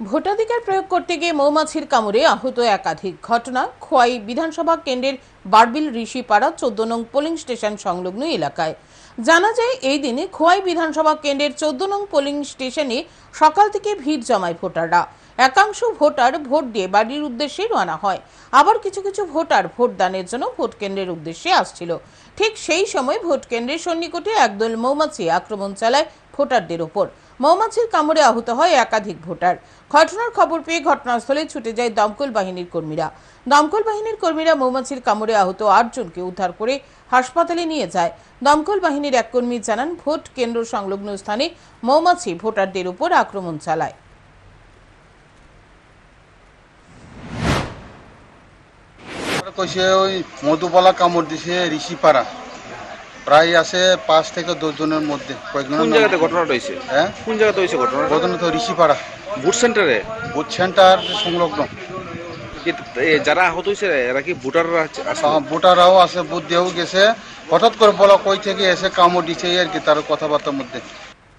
ভোটাধিকার প্রয়োগ করতে গিয়ে মৌমাছির কামড়ে আহত একাধিক ঘটনা খোয়াই বিধানসভা কেন্দ্রের বারবিল ঋষিপাড়া চোদ্দ নং পোলিং স্টেশন সংলগ্ন এলাকায়। জানা যায়, এই দিনে খোয়াই বিধানসভা কেন্দ্রের চোদ্দ নং পোলিং স্টেশনে সকাল থেকে ভিড় জমায় ভোটাররা। একাংশ ভোটার ভোট দিয়ে বাড়ির উদ্দেশ্যে রওনা হয়। আবার কিছু কিছু ভোটার ভোট দানের জন্য ভোট কেন্দ্রের উদ্দেশ্যে আসছিল। ঠিক সেই সময় ভোট কেন্দ্রের সন্নিকটে একদল মৌমাছি আক্রমণ চালায় ভোটারদের ওপর। মৌমাছির কামড়ে আহত হয় একাধিক ভোটার। ঘটনার খবর পেয়ে ঘটনাস্থলে ছুটে যায় দমকল বাহিনীর কর্মীরা। দমকল বাহিনীর কর্মীরা মৌমাছির কামড়ে আহত আটজনকে উদ্ধার করে হাসপাতালে নিয়ে যায়। দমকল বাহিনীর এক কর্মী জানান ভোট কেন্দ্র সংলগ্ন স্থানে মৌমাছি ভোটারদের উপর আক্রমণ চালায়। কইছে ওই মধুবালা কামড় দিছে ঋষিপাড়া। প্রায় আছে পাঁচ থেকে দশ জনের মধ্যে। কয়েকজনের কোন নাম- জায়গাতে ঘটনাটা হয়েছে? হ্যাঁ? কোন জায়গাতে হয়েছে তো ঋষিপাড়া। বুথ সেন্টারে? বুথ সেন্টার সংলগ্ন। যারা আহত হয়েছে এরা কি ভোটাররা আছে- আছে? ভোটাররাও আছে, বুদ্ধিও গেছে হঠাৎ করে বলা কই থেকে এসে কামড় দিছে আর কি, তার কথাবার্তার মধ্যে